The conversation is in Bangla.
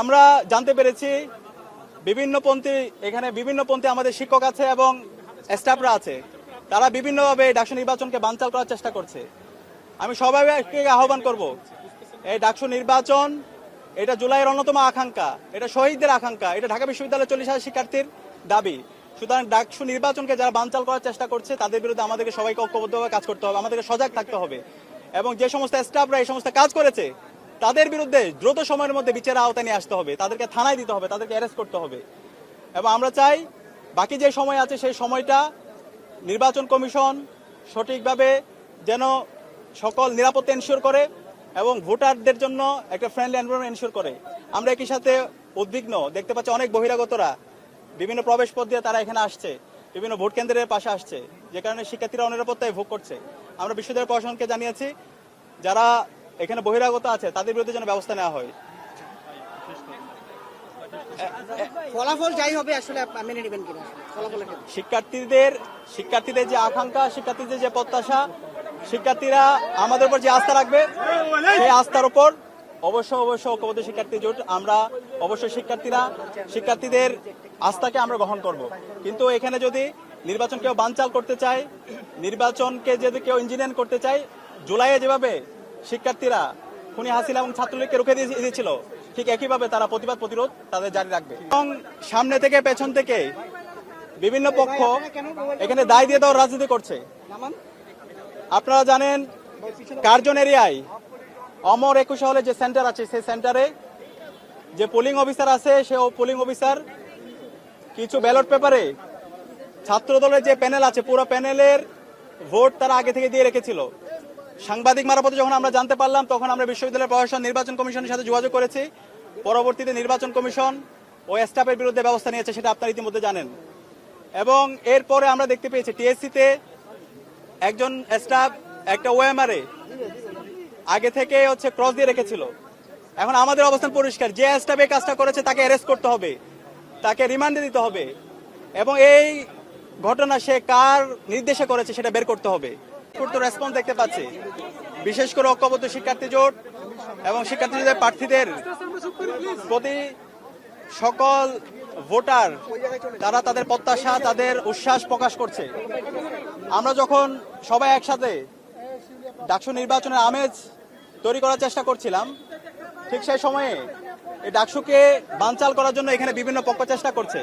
আমরা জানতে পেরেছি বিভিন্ন পন্থী, এখানে বিভিন্ন পন্থী আমাদের শিক্ষক আছে এবং স্টাফরা আছে। তারা বিভিন্নভাবে এই ডাকসু নির্বাচনকে বানচাল করার চেষ্টা করছে। আমি সবাইকে আহ্বান করব, এই ডাকসু নির্বাচন, এটা জুলাইয়ের অন্যতম আকাঙ্ক্ষা, এটা শহীদদের আকাঙ্ক্ষা, এটা ঢাকা বিশ্ববিদ্যালয়ের চল্লিশ হাজার শিক্ষার্থীর দাবি। সুতরাং ডাকসু নির্বাচনকে যারা বানচাল করার চেষ্টা করছে, তাদের বিরুদ্ধে আমাদেরকে সবাইকে ঐক্যবদ্ধভাবে কাজ করতে হবে, আমাদেরকে সজাগ থাকতে হবে। এবং যে সমস্ত স্টাফরা এই সমস্ত কাজ করেছে তাদের বিরুদ্ধে দ্রুত সময়ের মধ্যে বিচারের আওতায় নিয়ে আসতে হবে, তাদেরকে থানায় দিতে হবে, তাদেরকে অ্যারেস্ট করতে হবে। এবং আমরা চাই বাকি যে সময় আছে সেই সময়টা নির্বাচন কমিশন সঠিকভাবে যেন সকল নিরাপত্তা এনশিওর করে এবং ভোটারদের জন্য একটা ফ্রেন্ডলি এনভারনমেন্ট এনশিওর করে। আমরা একই সাথে উদ্বিগ্ন, দেখতে পাচ্ছি অনেক বহিরাগতরা, বিভিন্ন প্রবেশ পথ দিয়ে তারা এখানে আসছে, বিভিন্ন ভোট কেন্দ্রের পাশে আসছে, যে কারণে শিক্ষার্থীরা অনিরাপত্তায় ভোগ করছে। আমরা বিশ্ববিদ্যালয় প্রশাসনকে জানিয়েছি, যারা এখানে বহিরাগত আছে তাদের বিরুদ্ধে যেন ব্যবস্থা নেওয়া হয়। ফলাফল যাই হবে আসলে মেনে নেবেন কিনা? শিক্ষার্থীদের শিক্ষার্থীদের যে আকাঙ্ক্ষা শিক্ষার্থীদের যে প্রত্যাশা শিক্ষার্থীরা আমাদের উপর যে আস্থা রাখবে সেই আস্থার উপর অবশ্য অবশ্য ঐক্যবদ্ধ শিক্ষার্থী জোট। আমরা অবশ্যই শিক্ষার্থীরা শিক্ষার্থীদের আস্থাকে আমরা গ্রহণ করব। কিন্তু এখানে যদি নির্বাচন কেউ বানচাল করতে চায় নির্বাচনকে যদি কেউ ইঞ্জিনিয়ার করতে চায় জুলাইয়ে যেভাবে শিক্ষার্থীরা খুনি হাসিনা এবং ছাত্রলীগকে রুখে দিয়ে দিয়েছিল ঠিক একইভাবে তারা প্রতিবাদ প্রতিরোধ তাদের জারি রাখবে। এবং সামনে থেকে পেছন থেকে বিভিন্ন পক্ষ এখানে দায় দিয়ে দেওয়ার রাজনীতি করছে। আপনারা জানেন কার্জন এরিয়ায় অমর একুশে হলে যে সেন্টার আছে, সেই সেন্টারে যে পোলিং অফিসার আছে, সে পোলিং অফিসার কিছু ব্যালট পেপারে ছাত্র দলের যে প্যানেল আছে, পুরো প্যানেলের ভোট তারা আগে থেকে দিয়ে রেখেছিল। সাংবাদিক মারফতে যখন আমরা জানতে পারলাম, তখন আমরা বিশ্ববিদ্যালয় প্রশাসন, নির্বাচন কমিশনের সাথে যোগাযোগ করেছি। পরবর্তীতে নির্বাচন কমিশন ও স্টাফের বিরুদ্ধে ব্যবস্থা নিয়েছে, সেটা আপনারা ইতিমধ্যে জানেন। এবং এরপরে আমরা দেখতে পেয়েছি, টিএসসিতে একজন স্টাফ, একটা ওএমআরে আগে থেকে হচ্ছে ক্রস দিয়ে রেখেছিল। এখন আমাদের অবস্থান পরিষ্কার। যে স্টাফ এই কাজটা করেছে, তাকে অ্যারেস্ট করতে হবে, তাকে রিমান্ডে দিতে হবে। এবং এই ঘটনা সে কার নির্দেশে করেছে, সেটা বের করতে হবে। তো রেসপন্স দেখতে পাচ্ছি। বিশেষ করে ঐক্যবদ্ধ শিক্ষার্থী জোট এবং শিক্ষার্থীদের প্রার্থীদের প্রতি সকল ভোটার, তারা তাদের প্রত্যাশা, তাদের উচ্ছ্বাস প্রকাশ করছে। আমরা যখন সবাই একসাথে ডাকসু নির্বাচনের আমেজ তৈরি করার চেষ্টা করছিলাম, ঠিক সেই সময়ে এই ডাকসুকে বানচাল করার জন্য এখানে বিভিন্ন পক্ষ চেষ্টা করছে।